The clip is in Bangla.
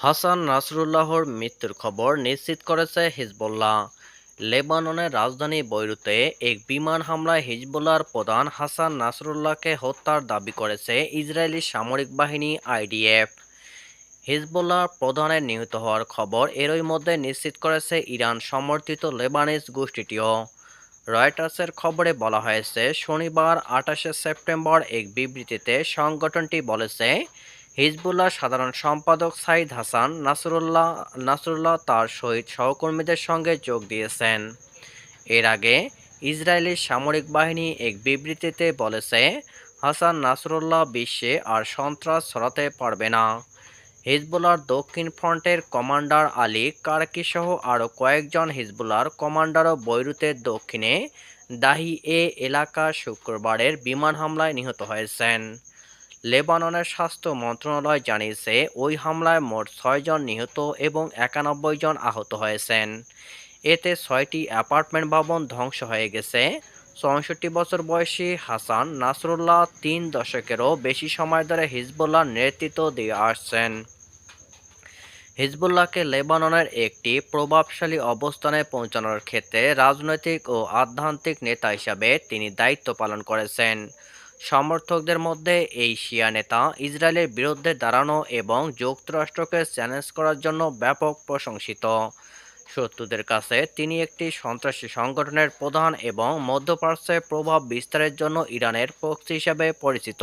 হাসান নাসরুল্লাহর মৃত্যুর খবর নিশ্চিত করেছে হিজবুল্লাহ। লেবাননের রাজধানী বৈরুতে এক বিমান হামলায় হিজবুল্লাহর প্রধান হাসান নাসরুল্লাহকে হত্যার দাবি করেছে ইসরায়েলি সামরিক বাহিনী আইডিএফ। হিজবুল্লাহ প্রধানের নিহত হওয়ার খবর এরই মধ্যে নিশ্চিত করেছে ইরান সমর্থিত লেবানিজ গোষ্ঠীটিও। রয়টার্সের খবরে বলা হয়েছে, শনিবার আঠাশে সেপ্টেম্বর এক বিবৃতিতে সংগঠনটি বলেছে হিজবুল্লাহ সাধারণ সম্পাদক সাইদ হাসান নাসরুল্লাহ নাসরুল্লাহ তার শহীদ সহকর্মীদের সঙ্গে যোগ দিয়েছেন। এর আগে ইসরায়েলি সামরিক বাহিনী এক বিবৃতিতে বলেছে, হাসান নাসরুল্লাহ বিশ্বে আর সন্ত্রাস ছড়াতে পারবে না। হিজবুল্লাহর দক্ষিণ ফ্রন্টের কমান্ডার আলী কারকি সহ আরও কয়েকজন হিজবুল্লাহর কমান্ডারও বৈরুতের দক্ষিণে দাহি এ এলাকা শুক্রবারের বিমান হামলায় নিহত হয়েছেন। লেবাননের স্বাস্থ্য মন্ত্রণালয় জানিয়েছে, ওই হামলায় মোট ছয়জন নিহত এবং একানব্বই জন আহত হয়েছেন। এতে ছয়টি অ্যাপার্টমেন্ট ভবন ধ্বংস হয়ে গেছে। চৌষট্টি বছর বয়সী হাসান নাসরুল্লাহ তিন দশকেরও বেশি সময় ধরে হিজবুল্লাহ নেতৃত্ব দিয়ে আসছেন। হিজবুল্লাহকে লেবাননের একটি প্রভাবশালী অবস্থানে পৌঁছানোর ক্ষেত্রে রাজনৈতিক ও আধ্যাত্মিক নেতা হিসাবে তিনি দায়িত্ব পালন করেছেন। সমর্থকদের মধ্যে এই শিয়া নেতা ইসরায়েলের বিরুদ্ধে দাঁড়ানো এবং যুক্তরাষ্ট্রকে চ্যালেঞ্জ করার জন্য ব্যাপক প্রশংসিত। শত্রুদের কাছে তিনি একটি সন্ত্রাসী সংগঠনের প্রধান এবং মধ্যপ্রাচ্যে প্রভাব বিস্তারের জন্য ইরানের পক্ষ হিসাবে পরিচিত।